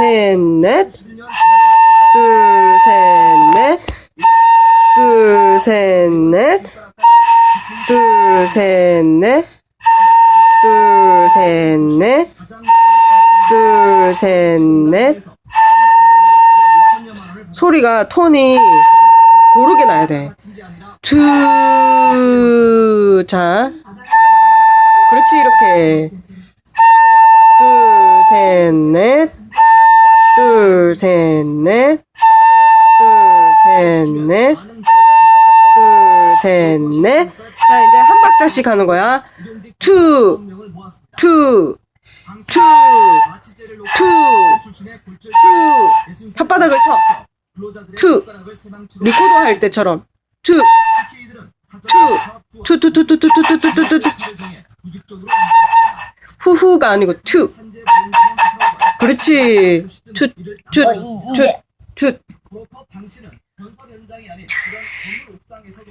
셋, 넷. 둘, 셋, 넷. 둘, 셋, 넷. 둘, 셋, 넷. 둘, 셋, 넷. 둘, 셋, 넷. 소리가 톤이 고르게 나야 돼. 투, 자. 그렇지, 이렇게. 둘, 셋, 넷. 둘, 셋, 넷. 둘, 셋, 넷. 둘, 셋, 넷. 자, 이제 한 박자씩 하는 거야. 투, 투, 투, 투, 투. 혓바닥을 쳐. 투. 리코더 할 때처럼. 투, 투, 투, 투, 투, 투, 투, 투, 투, 투, 투, 투. 후후가 아니고 투. 그렇지. 투, 투, 어, 이- 투, 이제. 투. 당신은 건설 현장이 아닌 이런 건물 옥상에서도